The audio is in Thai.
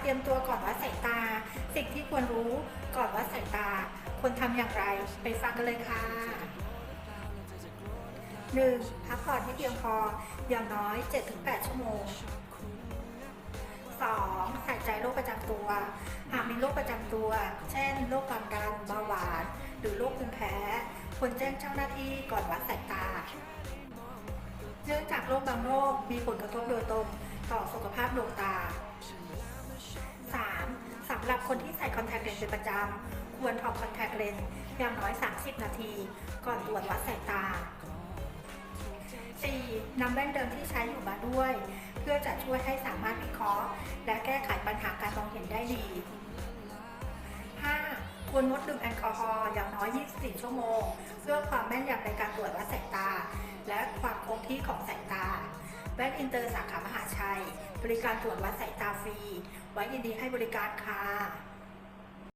เตรียมตัวก่อนวัดสายตา สิ่งที่ควรรู้ก่อนวัดสายตา ควรทำอย่างไรไปฟังกันเลยค่ะ 1. พักผ่อนให้เพียงพออย่างน้อย 7-8 ชั่วโมง 2. ใส่ใจโรคประจำตัว หากมีโรคประจำตัว เช่นโรคความดันเบาหวาน หรือโรคภูมิแพ้ ควรแจ้งเจ้าหน้าที่ก่อนวัดสายตา เนื่องจากโรคบางโรคมีผลกระทบโดยตรงำหรับคนที่ใส่คอนแทคเลนส์เป็นประจำ ควรถอดคอนแทคเลนส์อย่างน้อย 30 นาที ก่อนตรวจวัดสายตา 4. นำแว่นเดิมที่ใช้อยู่มาด้วย เพื่อจะช่วยให้สามารถวิเคราะห์ และแก้ไขปัญหาการมองเห็นได้ดี 5. ควรงดดื่มแอลกอฮอล์อย่างน้อย 24 ชั่วโมง เพื่อความแม่นยำในการตรวจวัดสายตา และความคงที่ของสายตา แว่นอินเตอร์สาขามหา บริการตรวจวัดสายตาฟรี ไว้ยินดีให้บริการค่ะ